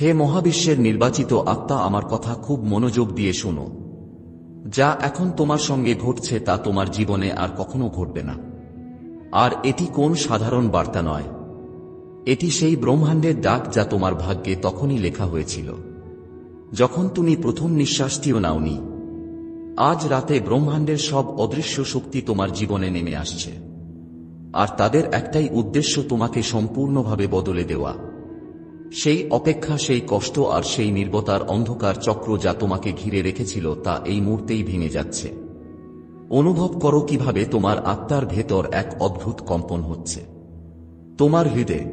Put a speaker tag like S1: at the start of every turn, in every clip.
S1: হে মহাবিশ্বের নির্বাচিত আত্মা, আমার কথা খুব মনোযোগ দিয়ে শোনো। যা এখন তোমার সঙ্গে ঘটছে, তা তোমার জীবনে আর কখনো ঘটবে না। আর এটি কোন সাধারণ বার্তা নয়। এটি সেই ব্রহ্মাণ্ডের ডাক যা তোমার ভাগ্যে তখনই লেখা হয়েছিল। যখন তুমি প্রথম নিঃশ্বাসটিও নাওনি, আজ রাতে ব্রহ্মাণ্ডের সব অদৃশ্য শক্তি তোমার জীবনে নেমে আসছে। আর তাদের একটাই উদ্দেশ্য তোমাকে সম্পূর্ণভাবে বদলে দেওয়া। সেই অপেক্ষা, সেই কষ্ট আর সেই নির্বতার অন্ধকার চক্র যা তোমাকে ঘিরে রেখেছিল তা এই মুহূর্তেই ভেঙে যাচ্ছে। অনুভব করো কীভাবে তোমার আত্মার ভেতর এক অদ্ভুত কম্পন হচ্ছে। তোমার হৃদয়ে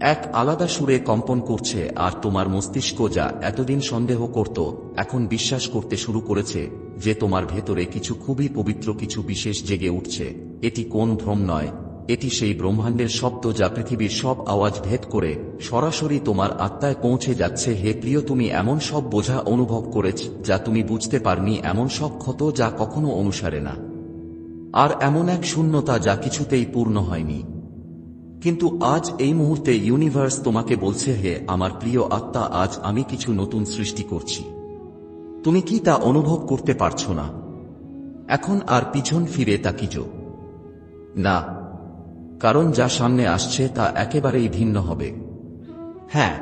S1: এক আলাদা সুরে কম্পন করছে আর তোমার মস্তিষ্ক যা এতদিন সন্দেহ করত, এখন বিশ্বাস করতে শুরু করেছে যে তোমার ভেতরে কিছু খুবই পবিত্র, কিছু বিশেষ জেগে উঠছে। এটি কোন ভ্রম নয় এটি সেই ব্রহ্মাণ্ডের শব্দ যা পৃথিবীর সব আওয়াজ ভেদ করে সরাসরি তোমার আত্মায় পৌঁছে যাচ্ছে। হে প্রিয়, তুমি এমন সব বোঝা অনুভব করেছ যা তুমি বুঝতে পারনি, এমন সব ক্ষত যা কখনো অনুসারে না। আর এমন এক শূন্যতা যা কিছুতেই পূর্ণ হয়নি। কিন্তু আজ এই মুহূর্তে ইউনিভার্স তোমাকে বলছে, হে আমার প্রিয় আত্মা, আজ আমি কিছু নতুন সৃষ্টি করছি। তুমি কি তা অনুভব করতে পারছ না? এখন আর পিছন ফিরে তা তাকিজ। না কারণ যা সামনে আসছে তা একেবারেই ভিন্ন হবে। হ্যাঁ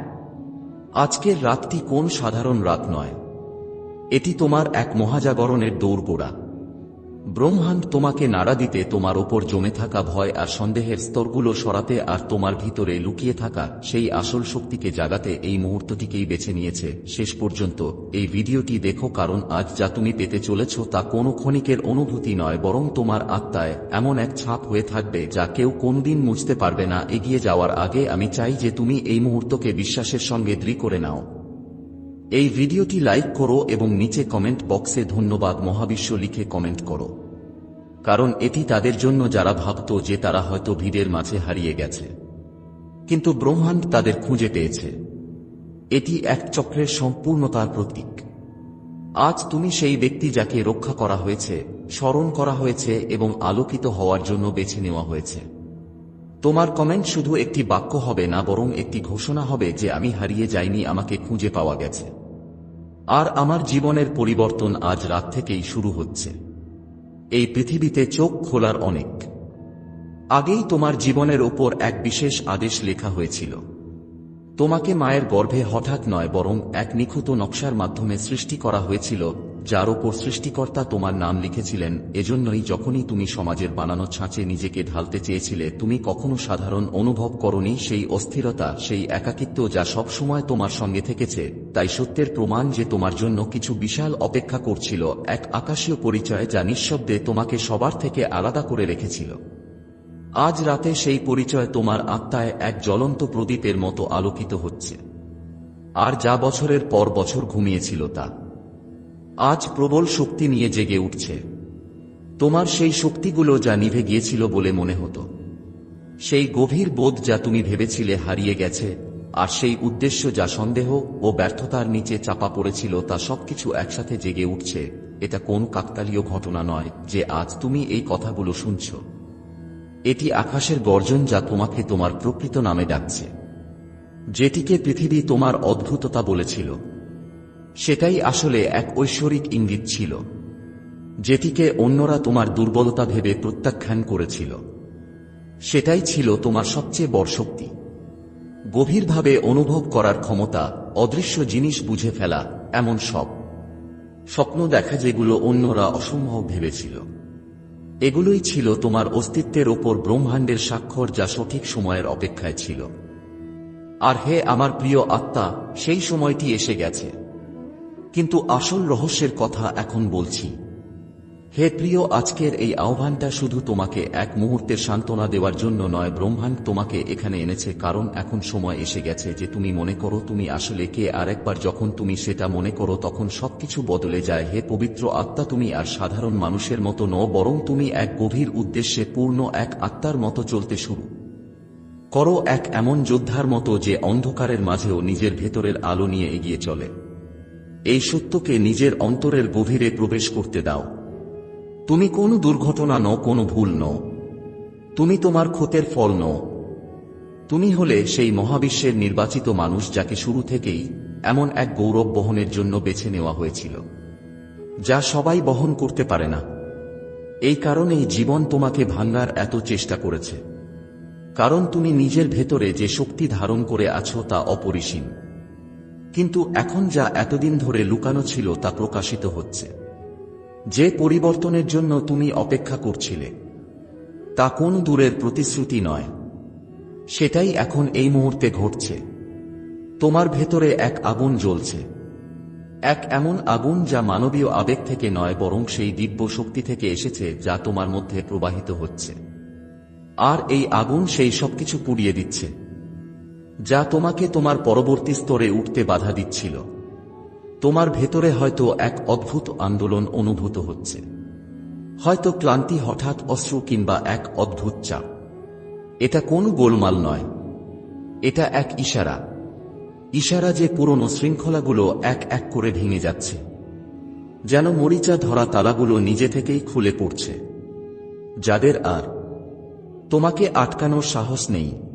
S1: আজকের রাতটি কোন সাধারণ রাত নয়? এটি তোমার এক মহাজাগরণের দৌড়গোড়া ব্রহ্মাণ্ড তোমাকে নাড়া দিতে তোমার ওপর জমে থাকা ভয় আর সন্দেহের স্তরগুলো সরাতে আর তোমার ভিতরে লুকিয়ে থাকা সেই আসল শক্তিকে জাগাতে এই মুহূর্তটিকেই বেছে নিয়েছে। শেষ পর্যন্ত এই ভিডিওটি দেখো কারণ আজ যা তুমি পেতে চলেছ তা কোনো ক্ষণিকের অনুভূতি নয়, বরং তোমার আত্মায় এমন এক ছাপ হয়ে থাকবে যা কেউ কোনদিন মুছতে পারবে না। এগিয়ে যাওয়ার আগে আমি চাই যে তুমি এই মুহূর্তকে বিশ্বাসের সঙ্গে দৃঢ় করে নাও। এই ভিডিওটি লাইক করো এবং নিচে কমেন্ট বক্সে ধন্যবাদ মহাবিশ্ব লিখে কমেন্ট করো। কারণ এটি তাদের জন্য যারা ভাবত যে তারা হয়তো ভিড়ের মাঝে হারিয়ে গেছে। কিন্তু ব্রহ্মাণ্ড তাদের খুঁজে পেয়েছে। এটি এক চক্রের সম্পূর্ণতার প্রতীক। আজ তুমি সেই ব্যক্তি যাকে রক্ষা করা হয়েছে, স্মরণ করা হয়েছে এবং আলোকিত হওয়ার জন্য বেছে নেওয়া হয়েছে। তোমার কমেন্ট শুধু একটি বাক্য হবে না, বরং একটি ঘোষণা হবে যে আমি হারিয়ে যাইনি, আমাকে খুঁজে পাওয়া গেছে। আর আমার জীবনের পরিবর্তন আজ রাত থেকেই শুরু হচ্ছে। এই পৃথিবীতে চোখ খোলার অনেক। আগেই তোমার জীবনের ওপর এক বিশেষ আদেশ লেখা হয়েছিল। তোমাকে মায়ের গর্ভে হঠাৎ নয় বরং এক নিখুঁত নকশার মাধ্যমে সৃষ্টি করা হয়েছিল যার ওপর সৃষ্টিকর্তা তোমার নাম লিখেছিলেন, এজন্যই যখনই তুমি সমাজের বানানো ছাঁচে নিজেকে ঢালতে চেয়েছিলে, তুমি কখনো সাধারণ অনুভব করনি সেই অস্থিরতা, সেই একাকিত্ব যা সব সময় তোমার সঙ্গে থেকেছে। তাই সত্যের প্রমাণ যে তোমার জন্য কিছু বিশাল অপেক্ষা করছিল, এক আকাশীয় পরিচয় যা নিঃশব্দে তোমাকে সবার থেকে আলাদা করে রেখেছিল। আজ রাতে সেই পরিচয় তোমার আত্মায় এক জ্বলন্ত প্রদীপের মতো আলোকিত হচ্ছে। আর যা বছরের পর বছর ঘুমিয়েছিল তা। আজ প্রবল শক্তি নিয়ে জেগে উঠছে। তোমার সেই শক্তিগুলো যা নিভে গিয়েছিল বলে মনে হতো। সেই গভীর বোধ যা তুমি ভেবেছিলে হারিয়ে গেছে, আর সেই উদ্দেশ্য যা সন্দেহ ও ব্যর্থতার নিচে চাপা পড়েছিল, তা সবকিছু একসাথে জেগে উঠছে। এটা কোন কাকতালীয় ঘটনা নয় যে আজ তুমি এই কথাগুলো শুনছ। এটি আকাশের গর্জন যা তোমাকে তোমার প্রকৃত নামে ডাকছে। যেটিকে পৃথিবী তোমার অদ্ভুততা বলেছিল। সেটাই আসলে এক ঐশ্বরিক ইঙ্গিত ছিল, যেটিকে অন্যরা তোমার দুর্বলতা ভেবে প্রত্যাখ্যান করেছিল। সেটাই ছিল তোমার সবচেয়ে বড় শক্তি। গভীরভাবে অনুভব করার ক্ষমতা, অদৃশ্য জিনিস বুঝে ফেলা, এমন সব। স্বপ্ন দেখা যেগুলো অন্যরা অসম্ভব ভেবেছিল। এগুলোই ছিল তোমার অস্তিত্বের ওপর ব্রহ্মাণ্ডের স্বাক্ষর যা সঠিক সময়ের অপেক্ষায় ছিল। আর হে আমার প্রিয় আত্মা, সেই সময়টি এসে গেছে। কিন্তু আসল রহস্যের কথা এখন বলছি। হে প্রিয়, আজকের এই আহ্বানটা শুধু তোমাকে এক মুহূর্তের সান্ত্বনা দেওয়ার জন্য নয়, ব্রহ্মাণ্ড তোমাকে এখানে এনেছে, কারণ এখন সময় এসে গেছে যে তুমি মনে করো তুমি আসলে কে আরেকবার যখন তুমি সেটা মনে করো তখন সবকিছু বদলে যায়। হে পবিত্র আত্মা, তুমি আর সাধারণ মানুষের মতো ন বরং তুমি এক গভীর উদ্দেশ্যে পূর্ণ এক আত্মার মতো চলতে শুরু করো, এক এমন যোদ্ধার মতো যে অন্ধকারের মাঝেও নিজের ভেতরের আলো নিয়ে এগিয়ে চলে। এই সত্যকে নিজের অন্তরের গভীরে প্রবেশ করতে দাও। তুমি কোনো দুর্ঘটনা নও, কোনো ভুল নও। তুমি তোমার ক্ষতের ফল নও। তুমি হলে সেই মহাবিশ্বের নির্বাচিত মানুষ যাকে শুরু থেকেই এমন এক গৌরব বহনের জন্য বেছে নেওয়া হয়েছিল, যা সবাই বহন করতে পারে না। এই কারণেই জীবন তোমাকে ভাঙ্গার এত চেষ্টা করেছে, কারণ তুমি নিজের ভেতরে যে শক্তি ধারণ করে আছো তা অপরিসীম। কিন্তু এখন যা এতদিন ধরে লুকানো ছিল তা প্রকাশিত হচ্ছে। যে পরিবর্তনের জন্য তুমি অপেক্ষা করছিলে, তা কোন দূরের প্রতিশ্রুতি নয়। সেটাই এখন এই মুহূর্তে ঘটছে। তোমার ভেতরে এক আগুন জ্বলছে। এক এমন আগুন যা মানবীয় আবেগ থেকে নয়, বরং সেই দিব্য শক্তি থেকে এসেছে যা তোমার মধ্যে প্রবাহিত হচ্ছে। আর এই আগুন সেই সবকিছু পুড়িয়ে দিচ্ছে। যা তোমাকে তোমার পরবর্তী স্তরে উঠতে বাধা দিচ্ছিল। তোমার ভেতরে হয়তো এক অদ্ভুত আন্দোলন অনুভূত হচ্ছে। হয়তো ক্লান্তি হঠাৎ অশ্রু কিংবা এক অদ্ভুত চাপ। এটা কোন গোলমাল নয়। এটা এক ইশারা। ইশারা যে পুরনো শৃঙ্খলাগুলো এক এক করে ভেঙে যাচ্ছে। যেন মরিচা ধরা তালাগুলো নিজে থেকেই খুলে পড়ছে। যাদের আর তোমাকে আটকানোর সাহস নেই।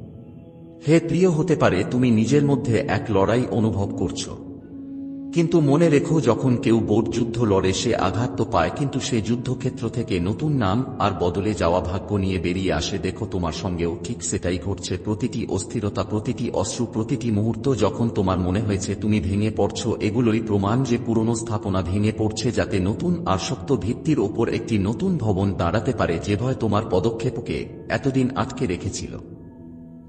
S1: হে প্রিয় হতে পারে তুমি নিজের মধ্যে এক লড়াই অনুভব করছ। কিন্তু মনে রেখো যখন কেউ বোট যুদ্ধ লড়ে, সে আঘাত তো পায়, কিন্তু সে যুদ্ধক্ষেত্র থেকে নতুন নাম আর বদলে যাওয়া ভাগ্য নিয়ে বেরিয়ে আসে। দেখো তোমার সঙ্গেও ঠিক সেটাই ঘটছে। প্রতিটি অস্থিরতা, প্রতিটি অশ্রু, প্রতিটি মুহূর্ত যখন তোমার মনে হয়েছে তুমি ভেঙে পড়ছ, এগুলোই প্রমাণ যে পুরনো স্থাপনা ভেঙে পড়ছে যাতে নতুন আর শক্ত ভিত্তির ওপর একটি নতুন ভবন দাঁড়াতে পারে, যে ভয় তোমার পদক্ষেপকে এতদিন আটকে রেখেছিল।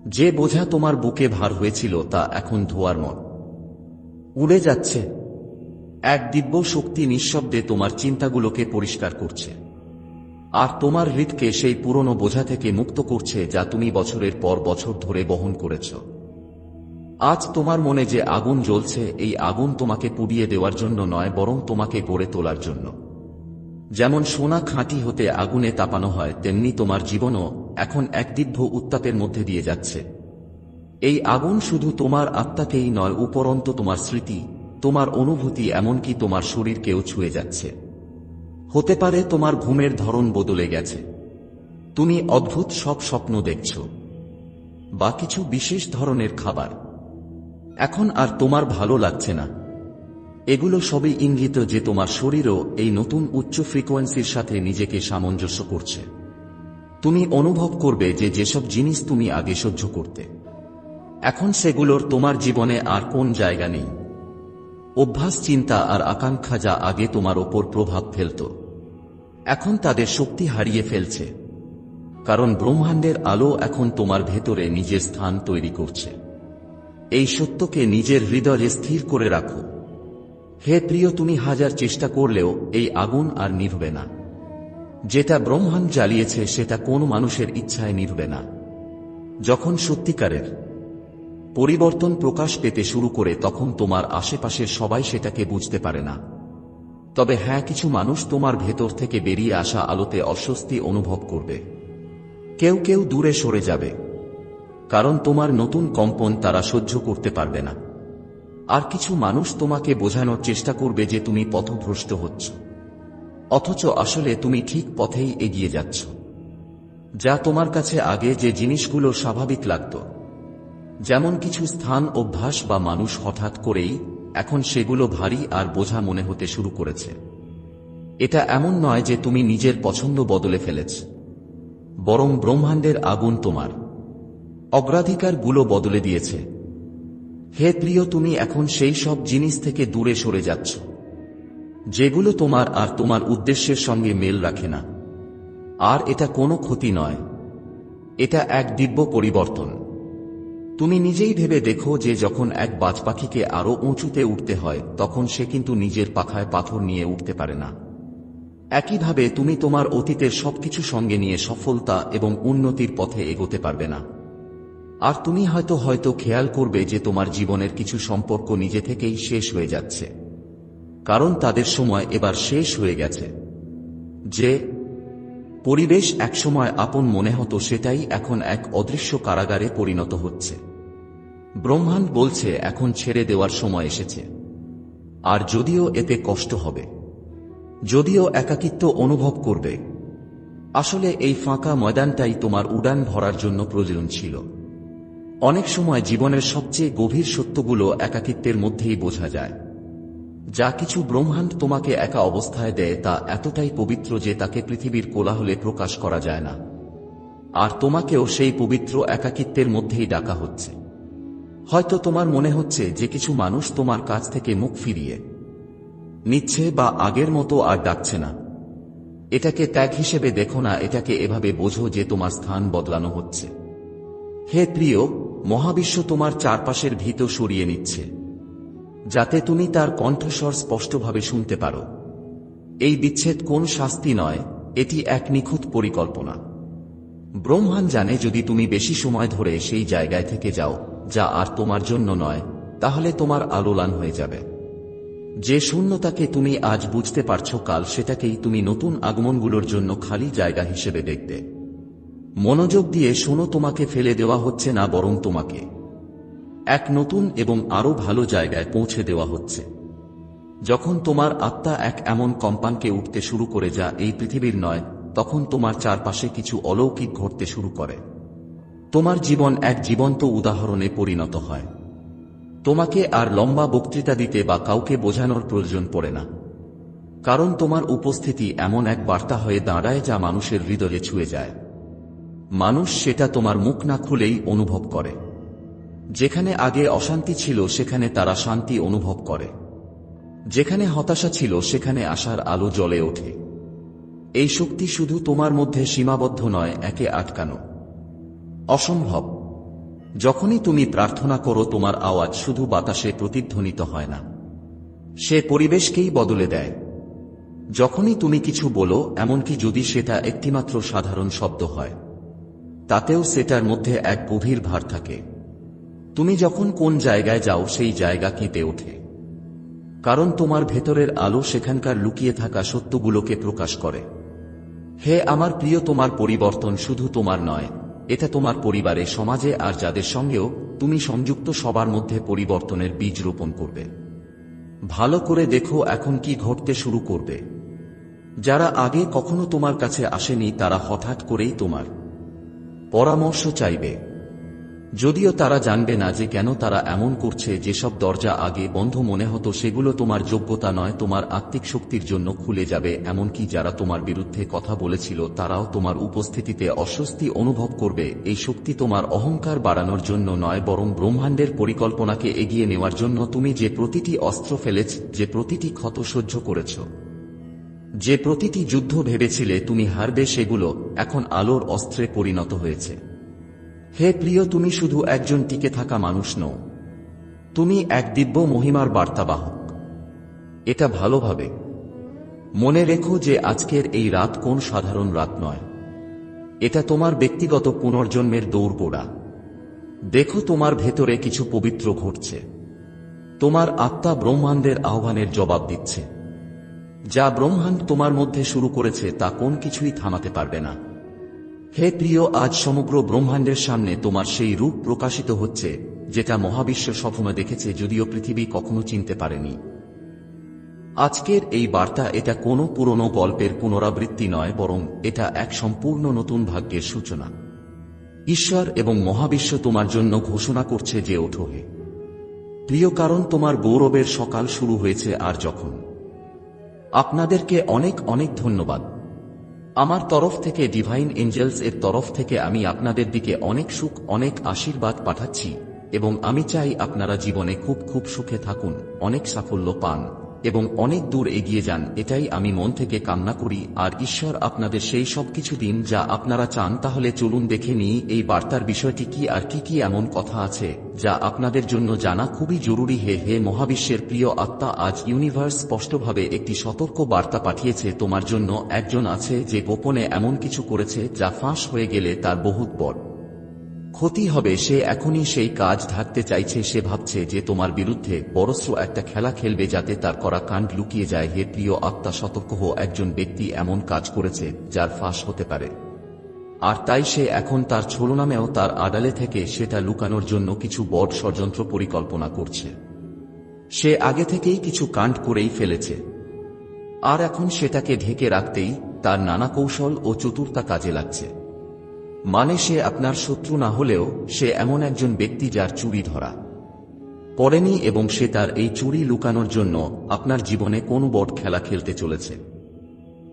S1: যে বোঝা তোমার বুকে ভার হয়েছিল তা এখন ধোয়ার মত। উড়ে যাচ্ছে। এক দিব্য শক্তি নিঃশব্দে তোমার চিন্তাগুলোকে পরিষ্কার করছে। আর তোমার হৃদকে সেই পুরনো বোঝা থেকে মুক্ত করছে যা তুমি বছরের পর বছর ধরে বহন করেছ। আজ তোমার মনে যে আগুন জ্বলছে, এই আগুন তোমাকে পুড়িয়ে দেওয়ার জন্য নয়, বরং তোমাকে গড়ে তোলার জন্য। যেমন সোনা খাঁটি হতে আগুনে তাপানো হয়, তেমনি তোমার জীবনও এখন এক দিব্য উত্তাপের মধ্যে দিয়ে যাচ্ছে। এই আগুন শুধু তোমার আত্মাকেই নয়, উপরন্ত তোমার স্মৃতি, তোমার অনুভূতি, এমনকি তোমার শরীরকেও ছুঁয়ে যাচ্ছে। হতে পারে তোমার ঘুমের ধরন বদলে গেছে। তুমি অদ্ভুত সব স্বপ্ন দেখছ। বা কিছু বিশেষ ধরনের খাবার। এখন আর তোমার ভালো লাগছে না। এগুলো সবই ইঙ্গিত যে তোমার শরীরও এই নতুন উচ্চ ফ্রিকোয়েন্সির সাথে নিজেকে সামঞ্জস্য করছে। তুমি অনুভব করবে যে যেসব জিনিস তুমি আগে সহ্য করতে। এখন সেগুলোর তোমার জীবনে আর কোন জায়গা নেই। অভ্যাস, চিন্তা আর আকাঙ্ক্ষা যা আগে তোমার ওপর প্রভাব ফেলত, এখন তাদের শক্তি হারিয়ে ফেলছে, কারণ ব্রহ্মাণ্ডের আলো এখন তোমার ভেতরে নিজের স্থান তৈরি করছে। এই সত্যকে নিজের হৃদয়ে স্থির করে রাখো। হে প্রিয়, তুমি হাজার চেষ্টা করলেও এই আগুন আর নিভবে না। যেটা ব্রহ্মাণ্ড জ্বালিয়েছে, সেটা কোন মানুষের ইচ্ছায় নিভবে না। যখন সত্যিকারের পরিবর্তন প্রকাশ পেতে শুরু করে, তখন তোমার আশেপাশের সবাই সেটাকে বুঝতে পারে না। তবে হ্যাঁ কিছু মানুষ তোমার ভেতর থেকে বেরিয়ে আসা আলোতে অস্বস্তি অনুভব করবে। কেউ কেউ দূরে সরে যাবে, কারণ তোমার নতুন কম্পন তারা সহ্য করতে পারবে না। আর কিছু মানুষ তোমাকে বোঝানোর চেষ্টা করবে যে তুমি পথভ্রষ্ট হচ্ছ। অথচ আসলে তুমি ঠিক পথেই এগিয়ে যাচ্ছ। যা তোমার কাছে আগে যে জিনিসগুলো স্বাভাবিক লাগত। যেমন কিছু স্থান, অভ্যাস বা মানুষ হঠাৎ করেই এখন সেগুলো ভারী আর বোঝা মনে হতে শুরু করেছে। এটা এমন নয় যে তুমি নিজের পছন্দ বদলে ফেলেছ। বরং ব্রহ্মাণ্ডের আগুন তোমার। অগ্রাধিকারগুলো বদলে দিয়েছে। হে প্রিয়, তুমি এখন সেই সব জিনিস থেকে দূরে সরে যাচ্ছ। যেগুলো তোমার আর তোমার উদ্দেশ্যের সঙ্গে মেল রাখে না। আর এটা কোনো ক্ষতি নয়। এটা এক দিব্য পরিবর্তন। তুমি নিজেই ভেবে দেখো যে যখন এক বাজ পাখিকে আরও উঁচুতে উঠতে হয়, তখন সে কিন্তু নিজের পাখায় পাথর নিয়ে উঠতে পারে না। একইভাবে তুমি তোমার অতীতের সবকিছু সঙ্গে নিয়ে সফলতা এবং উন্নতির পথে এগোতে পারবে না। আর তুমি হয়তো হয়তো খেয়াল করবে যে তোমার জীবনের কিছু সম্পর্ক নিজে থেকেই শেষ হয়ে যাচ্ছে। কারণ তাদের সময় এবার শেষ হয়ে গেছে। যে পরিবেশ একসময় আপন মনে হতো, সেটাই এখন এক অদৃশ্য কারাগারে পরিণত হচ্ছে। ব্রহ্মাণ্ড বলছে, এখন ছেড়ে দেওয়ার সময় এসেছে। আর যদিও এতে কষ্ট হবে, যদিও একাকিত্ব অনুভব করবে, আসলে এই ফাঁকা ময়দানটাই তোমার উড়ান ভরার জন্য প্রয়োজন ছিল। অনেক সময় জীবনের সবচেয়ে গভীর সত্যগুলো একাকিত্বের মধ্যেই বোঝা যায়। যা কিছু ব্রহ্মাণ্ড তোমাকে একা অবস্থায় দেয় তা এতটাই পবিত্র যে তাকে পৃথিবীর কোলাহলে প্রকাশ করা যায় না। আর তোমাকেও সেই পবিত্র একাকিত্বের মধ্যেই ডাকা হচ্ছে। হয়তো তোমার মনে হচ্ছে যে কিছু মানুষ তোমার কাছ থেকে মুখ ফিরিয়ে নিচ্ছে বা আগের মতো আর ডাকছে না। এটাকে ত্যাগ হিসেবে দেখো না, এটাকে এভাবে বোঝো যে তোমার স্থান বদলানো হচ্ছে। হে প্রিয়, মহাবিশ্ব তোমার চারপাশের ভীত সরিয়ে নিচ্ছে। যাতে তুমি তার কণ্ঠস্বর স্পষ্টভাবে শুনতে পারো। এই বিচ্ছেদ কোন শাস্তি নয়, এটি এক নিখুঁত পরিকল্পনা। ব্রহ্মাণ জানে যদি তুমি বেশি সময় ধরে সেই জায়গায় থেকে যাও, যা আর তোমার জন্য নয়, তাহলে তোমার আলোলান হয়ে যাবে। যে শূন্যতাকে তুমি আজ বুঝতে পারছ কাল, সেটাকেই তুমি নতুন আগমনগুলোর জন্য খালি জায়গা হিসেবে দেখবে মনোযোগ দিয়ে শোনো, তোমাকে ফেলে দেওয়া হচ্ছে না বরং তোমাকে। এক নতুন এবং আরও ভালো জায়গায় পৌঁছে দেওয়া হচ্ছে। যখন তোমার আত্মা এক এমন কম্পাঙ্কে উঠতে শুরু করে যা এই পৃথিবীর নয়, তখন তোমার চারপাশে কিছু অলৌকিক ঘটতে শুরু করে। তোমার জীবন এক জীবন্ত উদাহরণে পরিণত হয়। তোমাকে আর লম্বা বক্তৃতা দিতে বা কাউকে বোঝানোর প্রয়োজন পড়ে না। কারণ তোমার উপস্থিতি এমন এক বার্তা হয়ে দাঁড়ায় যা মানুষের হৃদয়ে ছুঁয়ে যায়। মানুষ সেটা তোমার মুখ না খুলেই অনুভব করে। যেখানে আগে অশান্তি ছিল, সেখানে তারা শান্তি অনুভব করে। যেখানে হতাশা ছিল, সেখানে আশার আলো জ্বলে ওঠে। এই শক্তি শুধু তোমার মধ্যে সীমাবদ্ধ নয়, একে আটকানো। অসম্ভব। যখনই তুমি প্রার্থনা করো, তোমার আওয়াজ শুধু বাতাসে প্রতিধ্বনিত হয় না। সে পরিবেশকেই বদলে দেয়। যখনই তুমি কিছু বলো, এমনকি যদি সেটা একটিমাত্র সাধারণ শব্দ হয়, তাতেও সেটার মধ্যে এক গভীর ভার থাকে। তুমি যখন কোন জায়গায় যাও, সেই জায়গা কেঁপে ওঠে। কারণ তোমার ভেতরের আলো সেখানকার লুকিয়ে থাকা সত্যগুলোকে প্রকাশ করে। হে আমার প্রিয়, তোমার পরিবর্তন শুধু তোমার নয়, এটা তোমার পরিবারে, সমাজে আর যাদের সঙ্গেও তুমি সংযুক্ত সবার মধ্যে পরিবর্তনের বীজ রোপণ করবে। ভালো করে দেখো এখন কি ঘটতে শুরু করবে। যারা আগে কখনো তোমার কাছে আসেনি, তারা হঠাৎ করেই তোমার পরামর্শ চাইবে। যদিও তারা জানবে না যে কেন তারা এমন করছে, যেসব দরজা আগে বন্ধ মনে হতো, সেগুলো তোমার যোগ্যতা নয়, তোমার আত্মিক শক্তির জন্য খুলে যাবে, এমনকি যারা তোমার বিরুদ্ধে কথা বলেছিল, তারাও তোমার উপস্থিতিতে অস্বস্তি অনুভব করবে। এই শক্তি তোমার অহংকার বাড়ানোর জন্য নয়, বরং ব্রহ্মাণ্ডের পরিকল্পনাকে এগিয়ে নেওয়ার জন্য তুমি যে প্রতিটি অস্ত্র ফেলেছ, যে প্রতিটি ক্ষত সহ্য করেছ, যে প্রতিটি যুদ্ধ ভেবেছিলে, তুমি হারবে সেগুলো এখন আলোর অস্ত্রে পরিণত হয়েছে। হে প্রিয়, তুমি শুধু একজন টিকে থাকা মানুষ নও। তুমি এক দিব্য মহিমার বার্তাবাহক। এটা ভালোভাবে মনে রেখো যে আজকের এই রাত কোন সাধারণ রাত নয়। এটা তোমার ব্যক্তিগত পুনর্জন্মের দৌড়গোড়া দেখো তোমার ভেতরে কিছু পবিত্র ঘটছে। তোমার আত্মা ব্রহ্মাণ্ডের আহ্বানের জবাব দিচ্ছে। যা ব্রহ্মাণ্ড তোমার মধ্যে শুরু করেছে তা কোন কিছুই থামাতে পারবে না। হে প্রিয়, আজ সমগ্র ব্রহ্মাণ্ডের সামনে তোমার সেই রূপ প্রকাশিত হচ্ছে, যেটা মহাবিশ্ব সবসময় দেখেছে যদিও পৃথিবী কখনো চিনতে পারেনি। আজকের এই বার্তা এটা কোনো পুরনো গল্পের পুনরাবৃত্তি নয়, বরং এটা এক সম্পূর্ণ নতুন ভাগ্যের সূচনা। ঈশ্বর এবং মহাবিশ্ব তোমার জন্য ঘোষণা করছে যে ওঠো হে। প্রিয়, কারণ তোমার গৌরবের সকাল শুরু হয়েছে আর যখন। আপনাদেরকে অনেক অনেক ধন্যবাদ। আমার তরফ থেকে ডিভাইন এঞ্জেলস এর তরফ থেকে আমি আপনাদের দিকে অনেক সুখ, অনেক আশীর্বাদ পাঠাচ্ছি এবং আমি চাই আপনারা জীবনে খুব খুব সুখে থাকুন, অনেক সাফল্য পান। এবং অনেক দূর এগিয়ে যান, এটাই আমি মন থেকে কামনা করি। আর ঈশ্বর আপনাদের সেই সব কিছু দিন যা আপনারা চান, তাহলে চলুন দেখে নিই এই বার্তার বিষয়টি কি আর কি কি এমন কথা আছে, যা আপনাদের জন্য জানা খুবই জরুরি। হে হে মহাবিশ্বের প্রিয় আত্মা, আজ ইউনিভার্স স্পষ্টভাবে একটি সতর্ক বার্তা পাঠিয়েছে, তোমার জন্য একজন আছে যে গোপনে এমন কিছু করেছে যা ফাঁস হয়ে গেলে তার বহুত বড় ক্ষতি হবে, সে এখনই সেই কাজ ঢাকতে চাইছে। সে ভাবছে যে তোমার বিরুদ্ধে বড়স্র একটা খেলা খেলবে যাতে তার করা কাণ্ড লুকিয়ে যায়। হে প্রিয় আত্মা, সতর্ক হো একজন ব্যক্তি এমন কাজ করেছে যার ফাঁস হতে পারে। আর তাই সে এখন তার ছলনামেও তার আড়ালে থেকে সেটা লুকানোর জন্য কিছু বড় ষড়যন্ত্র পরিকল্পনা করছে। সে আগে থেকেই কিছু কাণ্ড করেই ফেলেছে। আর এখন সেটাকে ঢেকে রাখতেই তার নানা কৌশল ও চতুর্তা কাজে লাগছে। মানে সে আপনার শত্রু না হলেও সে এমন একজন ব্যক্তি যার চুরি ধরা পড়েনি এবং সে তার এই চুরি লুকানোর জন্য আপনার জীবনে কোন বট খেলা খেলতে চলেছে।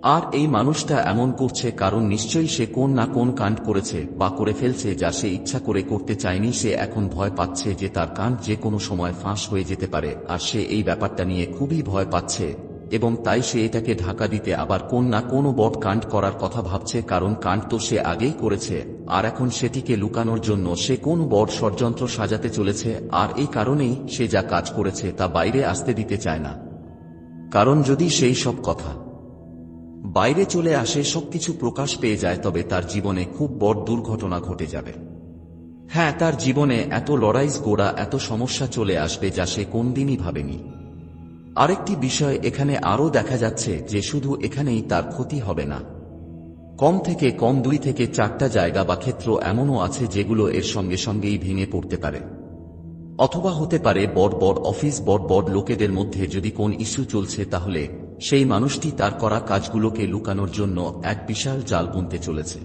S1: আর এই মানুষটা এমন করছে কারণ নিশ্চয়ই সে কোন না কোন কাণ্ড করেছে বা করে ফেলছে যা সে ইচ্ছা করে করতে চায়নি, সে এখন ভয় পাচ্ছে যে তার কাণ্ড যে কোনো সময় ফাঁস হয়ে যেতে পারে, আর সে এই ব্যাপারটা নিয়ে খুবই ভয় পাচ্ছে। এবং তাই সে এটাকে ঢাকা দিতে আবার কোন না কোনো বট কাণ্ড করার কথা ভাবছে, কারণ কাণ্ড তো সে আগেই করেছে। আর এখন সেটিকে লুকানোর জন্য সে কোন বট ষড়যন্ত্র সাজাতে চলেছে, আর এই কারণেই সে যা কাজ করেছে তা বাইরে আসতে দিতে চায় না। কারণ যদি সেই সব কথা বাইরে চলে আসে, সবকিছু প্রকাশ পেয়ে যায়, তবে তার জীবনে খুব বড় দুর্ঘটনা ঘটে যাবে। হ্যাঁ তার জীবনে এত লড়াইস গোড়া, এত সমস্যা চলে আসবে যা সে কোনদিনই ভাবেনি। আরেকটি বিষয় এখানে আরও দেখা যাচ্ছে যে শুধু এখানেই তার ক্ষতি হবে না। কম থেকে কম দুই থেকে চারটা জায়গা বা ক্ষেত্র এমনও আছে যেগুলো এর সঙ্গে সঙ্গেই ভেঙে পড়তে পারে। অথবা হতে পারে বড় বড় অফিস, বড় বড় লোকেদের মধ্যে যদি কোন ইস্যু চলছে তাহলে সেই মানুষটি তার করা কাজগুলোকে লুকানোর জন্য এক বিশাল জাল বুনতে চলেছে।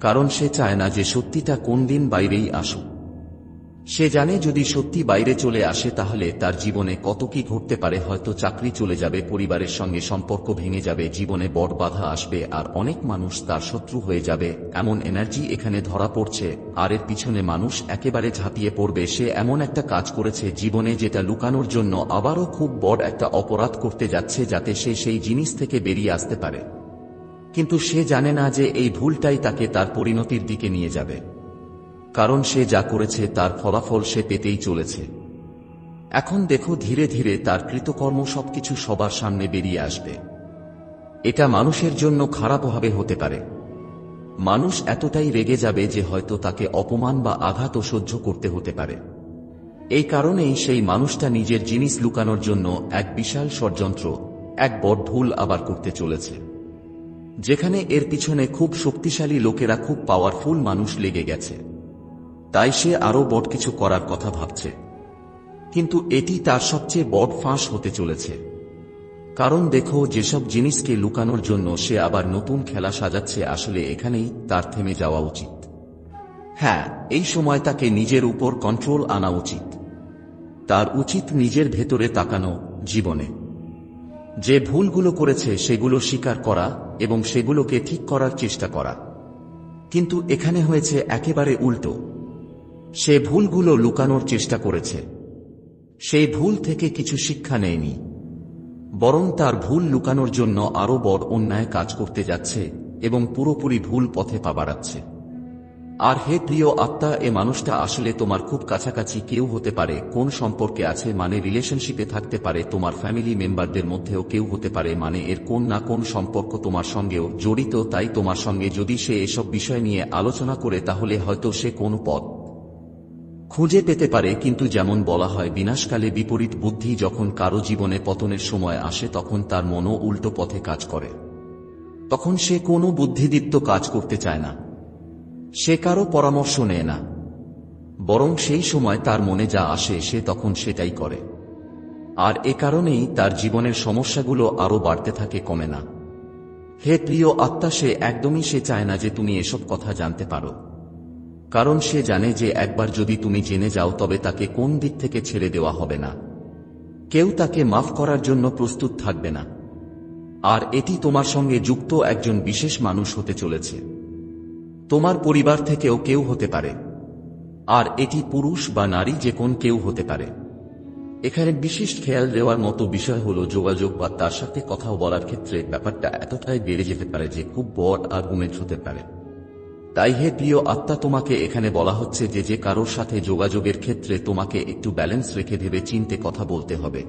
S1: কারণ সে চায় না যে সত্যিটা কোন দিন বাইরেই আসুক। সে জানে যদি সত্যি বাইরে চলে আসে তাহলে তার জীবনে কত কি ঘটতে পারে, হয়তো চাকরি চলে যাবে, পরিবারের সঙ্গে সম্পর্ক ভেঙে যাবে, জীবনে বড় বাধা আসবে, আর অনেক মানুষ তার শত্রু হয়ে যাবে। এমন এনার্জি এখানে ধরা পড়ছে, আর এর পিছনে মানুষ একেবারে ঝাঁপিয়ে পড়বে। সে এমন একটা কাজ করেছে জীবনে যেটা লুকানোর জন্য আবারও খুব বড় একটা অপরাধ করতে যাচ্ছে, যাতে সে সেই জিনিস থেকে বেরিয়ে আসতে পারে। কিন্তু সে জানে না যে এই ভুলটাই তাকে তার পরিণতির দিকে নিয়ে যাবে। কারণ সে যা করেছে তার ফলাফল সে পেতেই চলেছে। এখন দেখো ধীরে ধীরে তার কৃতকর্ম সবকিছু সবার সামনে বেরিয়ে আসবে। এটা মানুষের জন্য খারাপভাবে হতে পারে। মানুষ এতটাই রেগে যাবে যে হয়তো তাকে অপমান বা আঘাতও সহ্য করতে হতে পারে। এই কারণেই সেই মানুষটা নিজের জিনিস লুকানোর জন্য এক বিশাল ষড়যন্ত্র, এক বড় ভুল আবার করতে চলেছে। যেখানে এর পিছনে খুব শক্তিশালী লোকেরা খুব পাওয়ারফুল মানুষ লেগে গেছে। তাই সে আরও বড় কিছু করার কথা ভাবছে। কিন্তু এটি তার সবচেয়ে বড় ফাঁস হতে চলেছে। কারণ দেখো, যেসব জিনিসকে লুকানোর জন্য সে আবার নতুন খেলা সাজাচ্ছে, আসলে এখানেই তার থেমে যাওয়া উচিত। হ্যাঁ এই সময় তাকে নিজের উপর কন্ট্রোল আনা উচিত। তার উচিত নিজের ভেতরে তাকানো জীবনে। যে ভুলগুলো করেছে, সেগুলো স্বীকার করা এবং সেগুলোকে ঠিক করার চেষ্টা করা। কিন্তু এখানে হয়েছে একেবারে উল্টো। সে ভুলগুলো লুকানোর চেষ্টা করেছে। সেই ভুল থেকে কিছু শিক্ষা নেয়নি। বরং তার ভুল লুকানোর জন্য আরও বড় অন্যায় কাজ করতে যাচ্ছে এবং পুরোপুরি ভুল পথে পা বাড়াচ্ছে। আর হে প্রিয় আত্মা, এ মানুষটা আসলে তোমার খুব কাছাকাছি কেউ হতে পারে, কোন সম্পর্কে আছে মানে রিলেশনশিপে থাকতে পারে, তোমার ফ্যামিলি মেম্বারদের মধ্যেও কেউ হতে পারে মানে এর কোন না কোন সম্পর্ক তোমার সঙ্গেও জড়িত, তাই তোমার সঙ্গে যদি সে এসব বিষয় নিয়ে আলোচনা করে তাহলে হয়তো সে কোন পথ খুঁজে পেতে পারে, কিন্তু যেমন বলা হয়, বিনাশকালে বিপরীত বুদ্ধি যখন কারও জীবনে পতনের সময় আসে, তখন তার মনও উল্টো পথে কাজ করে। তখন সে কোনো বুদ্ধিদীপ্ত কাজ করতে চায় না। সে কারও পরামর্শ নেয় না। বরং সেই সময় তার মনে যা আসে, সে তখন সেটাই করে। আর এ কারণেই তার জীবনের সমস্যাগুলো আরও বাড়তে থাকে, কমে না। হে প্রিয় আত্মা, সে একদমই সে চায় না যে তুমি এসব কথা জানতে পারো। কারণ সে জানে যে একবার যদি তুমি জেনে যাও তবে তাকে কোন দিক থেকে ছেড়ে দেওয়া হবে না। কেউ তাকে মাফ করার জন্য প্রস্তুত থাকবে না। আর এটি তোমার সঙ্গে যুক্ত একজন বিশেষ মানুষ হতে চলেছে। তোমার পরিবার থেকেও কেউ হতে পারে। আর এটি পুরুষ বা নারী যে কোন কেউ হতে পারে। এখানে বিশেষ খেয়াল দেওয়ার মতো বিষয় হলো যোগাযোগ বা তার সাথে কথা বলার ক্ষেত্রে ব্যাপারটা এতটাই বেড়ে যেতে পারে যে খুব বড় আর্গুমেন্ট হতে পারে। তাই হে প্রিয় আত্মা, তোমাকে এখানে বলা হচ্ছে যে যে কারোর সাথে যোগাযোগের ক্ষেত্রে তোমাকে একটু ব্যালেন্স রেখে ভেবে চিনতে কথা বলতে হবে।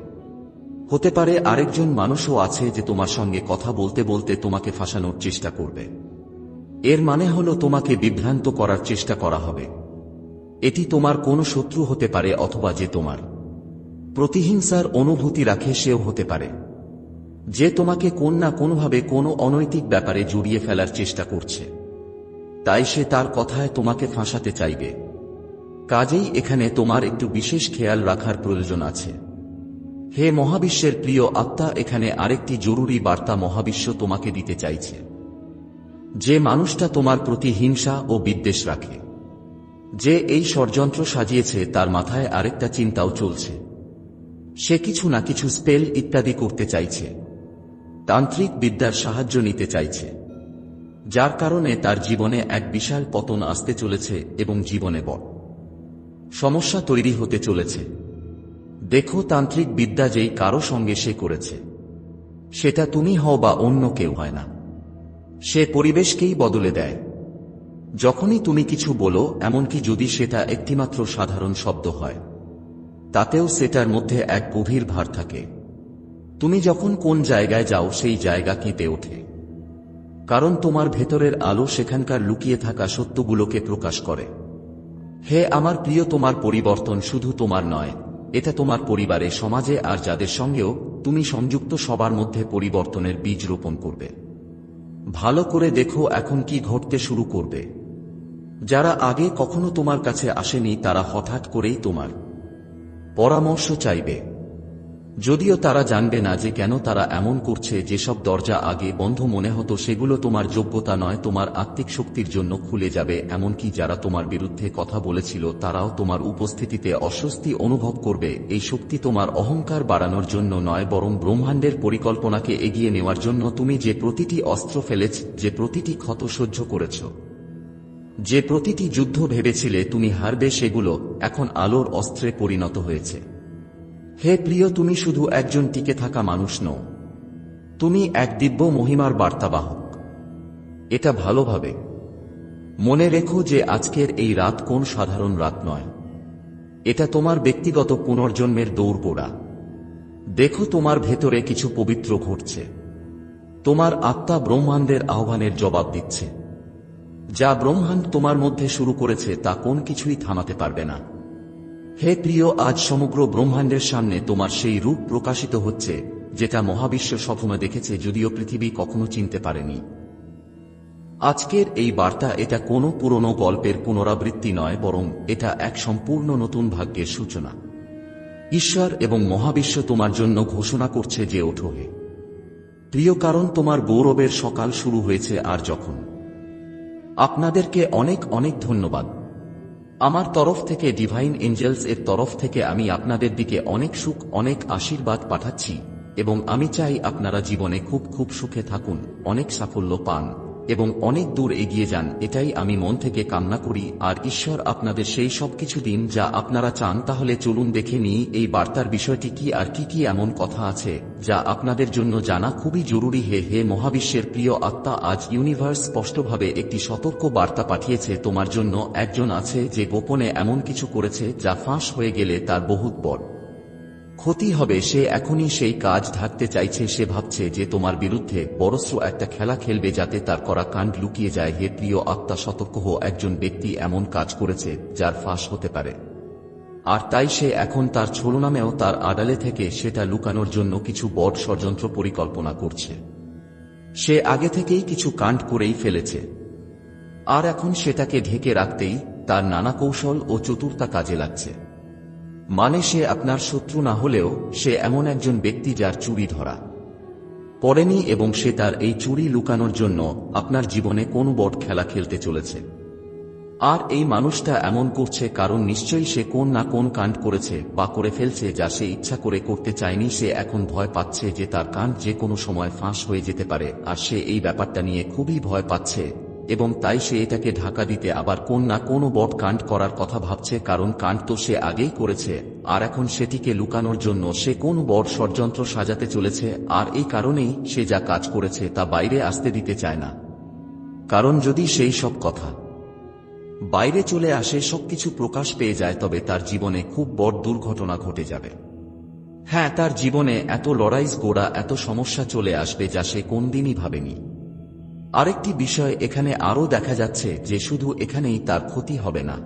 S1: হতে পারে আরেকজন মানুষও আছে যে তোমার সঙ্গে কথা বলতে বলতে তোমাকে ফাঁসানোর চেষ্টা করবে। এর মানে হল তোমাকে বিভ্রান্ত করার চেষ্টা করা হবে। এটি তোমার কোনো শত্রু হতে পারে অথবা যে তোমার প্রতিহিংসার অনুভূতি রাখে সেও হতে পারে। যে তোমাকে কোন না কোনোভাবে কোনো অনৈতিক ব্যাপারে জড়িয়ে ফেলার চেষ্টা করছে। তাই সে তার কথায় তোমাকে ফাঁসাতে চাইবে। কাজেই এখানে তোমার একটু বিশেষ খেয়াল রাখার প্রয়োজন আছে। হে মহাবিশ্বের প্রিয় আত্মা, এখানে আরেকটি জরুরি বার্তা মহাবিশ্ব তোমাকে দিতে চাইছে। যে মানুষটা তোমার প্রতি হিংসা ও বিদ্বেষ রাখে। যে এই ষড়যন্ত্র সাজিয়েছে, তার মাথায় আরেকটা চিন্তাও চলছে। সে কিছু না কিছু স্পেল ইত্যাদি করতে চাইছে। তান্ত্রিক বিদ্যার সাহায্য নিতে চাইছে। যার কারণে তার জীবনে এক বিশাল পতন আসতে চলেছে এবং জীবনে বড় সমস্যা তৈরি হতে চলেছে। দেখো তান্ত্রিক বিদ্যা যেই কারও সঙ্গে সে করেছে। সেটা তুমি হও বা অন্য কেউ হয় না। সে পরিবেশকেই বদলে দেয়। যখনই তুমি কিছু বলো, এমনকি যদি সেটা একটিমাত্র সাধারণ শব্দ হয়, তাতেও সেটার মধ্যে এক গভীর ভার থাকে। তুমি যখন কোন জায়গায় যাও, সেই জায়গা কেঁপে ওঠে। কারণ তোমার ভেতরের আলো সেখানকার লুকিয়ে থাকা সত্যগুলোকে প্রকাশ করে। হে আমার প্রিয়, তোমার পরিবর্তন শুধু তোমার নয়, এটা তোমার পরিবারে, সমাজে আর যাদের সঙ্গেও তুমি সংযুক্ত সবার মধ্যে পরিবর্তনের বীজ রোপণ করবে। ভালো করে দেখো এখন কি ঘটতে শুরু করবে। যারা আগে কখনো তোমার কাছে আসেনি, তারা হঠাৎ করেই তোমার পরামর্শ চাইবে। যদিও তারা জানবে না যে কেন তারা এমন করছে, যেসব দরজা আগে বন্ধ মনে হতো, সেগুলো তোমার যোগ্যতা নয়, তোমার আত্মিক শক্তির জন্য খুলে যাবে, এমনকি যারা তোমার বিরুদ্ধে কথা বলেছিল, তারাও তোমার উপস্থিতিতে অস্বস্তি অনুভব করবে। এই শক্তি তোমার অহংকার বাড়ানোর জন্য নয়, বরং ব্রহ্মাণ্ডের পরিকল্পনাকে এগিয়ে নেওয়ার জন্য তুমি যে প্রতিটি অস্ত্র ফেলেছ, যে প্রতিটি ক্ষত সহ্য করেছ, যে প্রতিটি যুদ্ধ ভেবেছিলে, তুমি হারবে সেগুলো এখন আলোর অস্ত্রে পরিণত হয়েছে। হে প্রিয়, তুমি শুধু একজন টিকে থাকা মানুষ নও। তুমি এক দিব্য মহিমার বার্তাবাহক। এটা ভালোভাবে। মনে রেখো যে আজকের এই রাত কোন সাধারণ রাত নয়। এটা তোমার ব্যক্তিগত পুনর্জন্মের দৌড় গোড়া দেখো তোমার ভেতরে কিছু পবিত্র ঘটছে। তোমার আত্মা ব্রহ্মাণ্ডের আহ্বানের জবাব দিচ্ছে। যা ব্রহ্মাণ্ড তোমার মধ্যে শুরু করেছে তা কোন কিছুই থামাতে পারবে না। হে প্রিয়, আজ সমগ্র ব্রহ্মাণ্ডের সামনে তোমার সেই রূপ প্রকাশিত হচ্ছে, যেটা মহাবিশ্ব স্বপ্ন দেখেছে, যদিও পৃথিবী কখনো চিনতে পারেনি। আজকের এই বার্তা এটা কোনো পুরনো গল্পের পুনরাবৃত্তি নয়, বরং এটা এক সম্পূর্ণ নতুন ভাগ্যের সূচনা। ঈশ্বর এবং মহাবিশ্ব তোমার জন্য ঘোষণা করছে যে ওঠো হে। প্রিয়, কারণ তোমার গৌরবের সকাল শুরু হয়েছে আর যখন। আপনাদেরকে অনেক অনেক ধন্যবাদ। আমার তরফ থেকে ডিভাইন এঞ্জেলস এর তরফ থেকে আমি আপনাদের দিকে অনেক সুখ, অনেক আশীর্বাদ পাঠাচ্ছি এবং আমি চাই আপনারা জীবনে খুব খুব সুখে থাকুন, অনেক সাফল্য পান। এবং অনেক দূর এগিয়ে যান, এটাই আমি মন থেকে কামনা করি। আর ঈশ্বর আপনাদের সেই সব কিছু দিন যা আপনারা চান, তাহলে চলুন দেখে নিই এই বার্তার বিষয়টি কি আর কি কি এমন কথা আছে, যা আপনাদের জন্য জানা খুবই জরুরি। হে হে মহাবিশ্বের প্রিয় আত্মা, আজ ইউনিভার্স স্পষ্টভাবে একটি সতর্ক বার্তা পাঠিয়েছে, তোমার জন্য একজন আছে যে গোপনে এমন কিছু করেছে যা ফাঁস হয়ে গেলে তার বহুত বড় ক্ষতি হবে, সে এখনই সেই কাজ ঢাকতে চাইছে, সে ভাবছে যে তোমার বিরুদ্ধে বড়স্র একটা খেলা খেলবে যাতে তার করা কাণ্ড লুকিয়ে যায়। হে প্রিয় আত্মা, সতর্ক একজন ব্যক্তি এমন কাজ করেছে যার ফাঁস হতে পারে। আর তাই সে এখন তার ছলনামেও তার আড়ালে থেকে সেটা লুকানোর জন্য কিছু বট ষড়যন্ত্র পরিকল্পনা করছে। সে আগে থেকেই কিছু কাণ্ড করেই ফেলেছে। আর এখন সেটাকে ঢেকে রাখতেই তার নানা কৌশল ও চতুর্তা কাজে লাগছে। মানে সে আপনার শত্রু না হলেও সে এমন একজন ব্যক্তি যার চুরি ধরা পড়েনি এবং সে তার এই চুরি লুকানোর জন্য আপনার জীবনে কোন বট খেলা খেলতে চলেছে। আর এই মানুষটা এমন করছে কারণ নিশ্চয়ই সে কোন না কোন কাণ্ড করেছে বা করে ফেলছে যা সে ইচ্ছা করে করতে চায়নি, সে এখন ভয় পাচ্ছে যে তার কাণ্ড যে কোনো সময় ফাঁস হয়ে যেতে পারে, আর সে এই ব্যাপারটা নিয়ে খুবই ভয় পাচ্ছে। এবং তাই সে এটাকে ঢাকা দিতে আবার কোন না কোনো বট কাণ্ড করার কথা ভাবছে, কারণ কাণ্ড তো সে আগেই করেছে। আর এখন সেটিকে লুকানোর জন্য সে কোন বট ষড়যন্ত্র সাজাতে চলেছে, আর এই কারণেই সে যা কাজ করেছে তা বাইরে আসতে দিতে চায় না। কারণ যদি সেই সব কথা বাইরে চলে আসে, সবকিছু প্রকাশ পেয়ে যায়, তবে তার জীবনে খুব বড় দুর্ঘটনা ঘটে যাবে। হ্যাঁ তার জীবনে এত লড়াইস গোড়া, এত সমস্যা চলে আসবে যা সে কোনদিনই ভাবেনি। আরেকটি বিষয় এখানে আরও দেখা যাচ্ছে যে শুধু এখানেই তার ক্ষতি হবে না।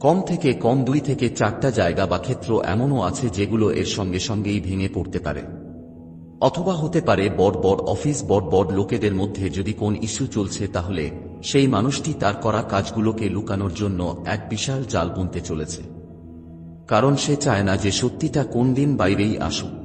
S1: কম থেকে কম দুই থেকে চারটা জায়গা বা ক্ষেত্র এমনও আছে যেগুলো এর সঙ্গে সঙ্গেই ভেঙে পড়তে পারে। অথবা হতে পারে বড় বড় অফিস, বড় বড় লোকেদের মধ্যে যদি কোন ইস্যু চলছে তাহলে সেই মানুষটি তার করা কাজগুলোকে লুকানোর জন্য এক বিশাল জাল বুনতে চলেছে। কারণ সে চায় না যে সত্যিটা কোন দিন বাইরেই আসুক।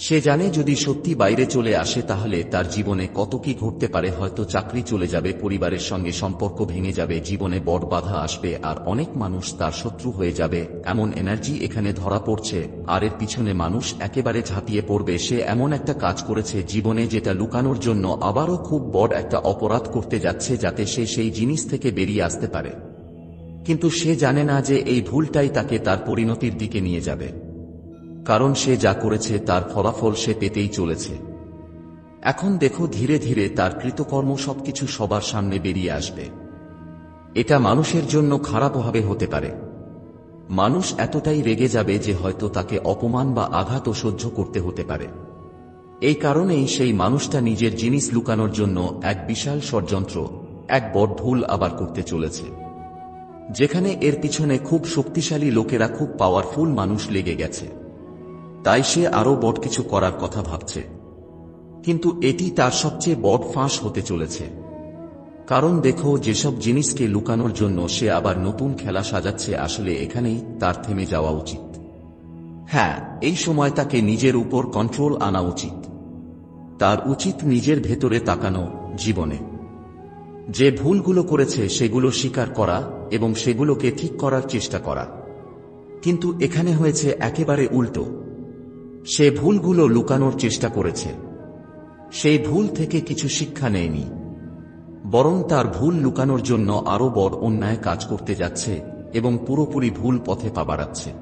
S1: সে জানে যদি সত্যি বাইরে চলে আসে তাহলে তার জীবনে কত কি ঘটতে পারে, হয়তো চাকরি চলে যাবে, পরিবারের সঙ্গে সম্পর্ক ভেঙে যাবে, জীবনে বড় বাধা আসবে, আর অনেক মানুষ তার শত্রু হয়ে যাবে। এমন এনার্জি এখানে ধরা পড়ছে। আর এর পিছনে মানুষ একেবারে ঝাঁপিয়ে পড়বে। সে এমন একটা কাজ করেছে জীবনে যেটা লুকানোর জন্য আবারও খুব বড় একটা অপরাধ করতে যাচ্ছে, যাতে সে সেই জিনিস থেকে বেরিয়ে আসতে পারে। কিন্তু সে জানে না যে এই ভুলটাই তাকে তার পরিণতির দিকে নিয়ে যাবে। কারণ সে যা করেছে তার ফলাফল সে পেতেই চলেছে। এখন দেখো ধীরে ধীরে তার কৃতকর্ম সবকিছু সবার সামনে বেরিয়ে আসবে। এটা মানুষের জন্য খারাপভাবে হতে পারে। মানুষ এতটাই রেগে যাবে যে হয়তো তাকে অপমান বা আঘাতও সহ্য করতে হতে পারে। এই কারণেই সেই মানুষটা নিজের জিনিস লুকানোর জন্য এক বিশাল ষড়যন্ত্র, এক বড় ভুল আবার করতে চলেছে। যেখানে এর পিছনে খুব শক্তিশালী লোকেরা খুব পাওয়ারফুল মানুষ লেগে গেছে। তাই সে আরও বড় কিছু করার কথা ভাবছে। কিন্তু এটি তার সবচেয়ে বড় ফাঁস হতে চলেছে। কারণ দেখো, যেসব জিনিসকে লুকানোর জন্য সে আবার নতুন খেলা সাজাচ্ছে, আসলে এখানেই তার থেমে যাওয়া উচিত। হ্যাঁ এই সময় তাকে নিজের উপর কন্ট্রোল আনা উচিত। তার উচিত নিজের ভেতরে তাকানো জীবনে। যে ভুলগুলো করেছে, সেগুলো স্বীকার করা এবং সেগুলোকে ঠিক করার চেষ্টা করা। কিন্তু এখানে হয়েছে একেবারে উল্টো। সে ভুলগুলো লুকানোর চেষ্টা করেছে। সেই ভুল থেকে কিছু শিক্ষা নেয়নি। বরং তার ভুল লুকানোর জন্য আরও বড় অন্যায় কাজ করতে যাচ্ছে এবং পুরোপুরি ভুল পথে পা বাড়াচ্ছে।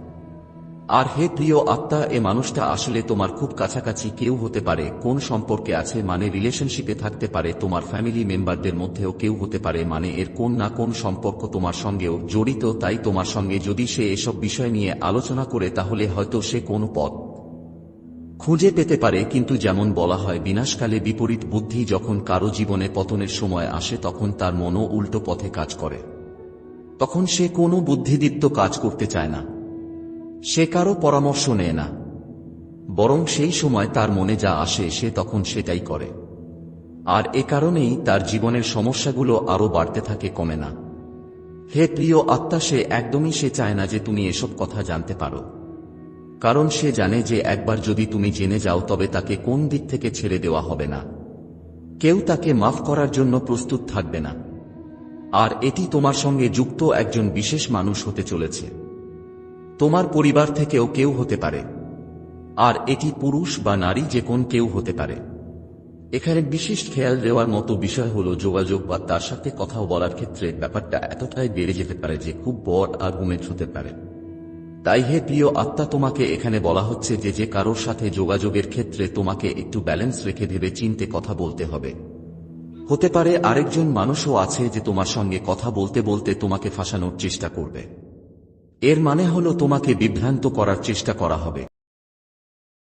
S1: আর হে প্রিয় আত্মা, এ মানুষটা আসলে তোমার খুব কাছাকাছি কেউ হতে পারে, কোন সম্পর্কে আছে মানে রিলেশনশিপে থাকতে পারে, তোমার ফ্যামিলি মেম্বারদের মধ্যেও কেউ হতে পারে মানে এর কোন না কোন সম্পর্ক তোমার সঙ্গেও জড়িত, তাই তোমার সঙ্গে যদি সে এসব বিষয় নিয়ে আলোচনা করে তাহলে হয়তো সে কোনো পথ খুঁজে পেতে পারে কিন্তু যেমন বলা হয় বিনাশকালে বিপরীত বুদ্ধি যখন কারও জীবনে পতনের সময় আসে তখন তার মনও উল্টো পথে কাজ করে। তখন সে কোনো বুদ্ধিদীপ্ত কাজ করতে চায় না। সে কারও পরামর্শ নেয় না। বরং সেই সময় তার মনে যা আসে সে তখন সেটাই করে। আর এ কারণেই তার জীবনের সমস্যাগুলো আরও বাড়তে থাকে, কমে না। হে প্রিয় আত্মা, সে একদমই সে চায় না যে তুমি এসব কথা জানতে পারো। কারণ সে জানে যে একবার যদি তুমি জেনে যাও তবে তাকে কোন দিক থেকে ছেড়ে দেওয়া হবে না। কেউ তাকে মাফ করার জন্য প্রস্তুত থাকবে না। আর এটি তোমার সঙ্গে যুক্ত একজন বিশেষ মানুষ হতে চলেছে। তোমার পরিবার থেকেও কেউ হতে পারে। আর এটি পুরুষ বা নারী যে কোন কেউ হতে পারে। এখানে বিশেষ খেয়াল দেওয়ার মতো বিষয় হলো যোগাযোগ বা তার সাথে কথা বলার ক্ষেত্রে ব্যাপারটা এতটাই বেড়ে যেতে পারে যে খুব বড় আর্গুমেন্ট হতে পারে। তাই হে প্রিয় আত্মা, তোমাকে এখানে বলা হচ্ছে যে যে কারোর সাথে যোগাযোগের ক্ষেত্রে তোমাকে একটু ব্যালেন্স রেখে ভেবে চিনতে কথা বলতে হবে। হতে পারে আরেকজন মানুষও আছে যে তোমার সঙ্গে কথা বলতে বলতে তোমাকে ফাঁসানোর চেষ্টা করবে। এর মানে হলো তোমাকে বিভ্রান্ত করার চেষ্টা করা হবে।